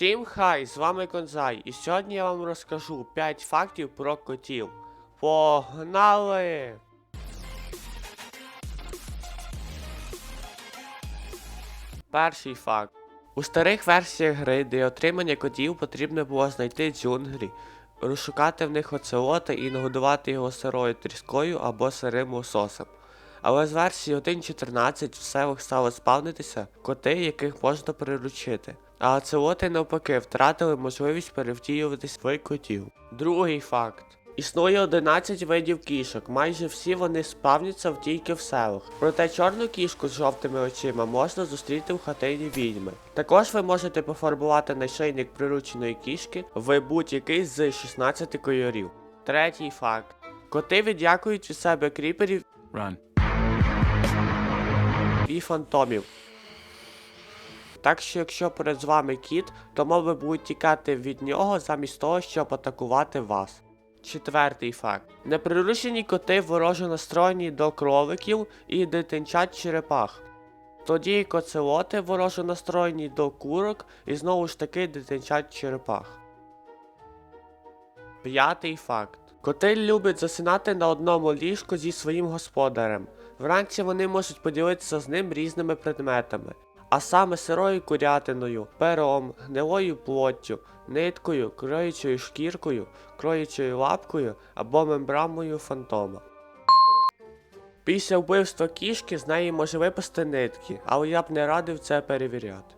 Всім хай, з вами Конзай, і сьогодні я вам розкажу 5 фактів про котів. Погнали! Перший факт. У старих версіях гри для отримання котів потрібно було знайти джунглі, розшукати в них оцелота і нагодувати його сирою тріскою або сирим лососем. Але з версії 1.14 в селах стали спавнитися коти, яких можна приручити. А оцелоти навпаки втратили можливість перевтілюватись в котів. Другий факт. Існує 11 видів кішок, майже всі вони спавняться в тільки в селах. Проте чорну кішку з жовтими очима можна зустріти в хатині відьми. Також ви можете пофарбувати нашийник прирученої кішки в будь-який з 16 кольорів. Третій факт. Коти віддякують від себе кріперів Run. І фантомів. Так що якщо перед вами кіт, то мови будуть тікати від нього замість того, щоб атакувати вас. Четвертий факт. Неприручені коти вороже настроєні до кроликів і дитинчат черепах. Тоді як оцелоти вороже настроєні до курок і знову ж таки дитинчат черепах. П'ятий факт. Коти люблять засинати на одному ліжку зі своїм господарем. Вранці вони можуть поділитися з ним різними предметами, а саме сирою курятиною, пером, гнилою плоттю, ниткою, кроючою шкіркою, кроючою лапкою або мембрамою фантома. Після вбивства кішки з неї може випасти нитки, але я б не радив це перевіряти.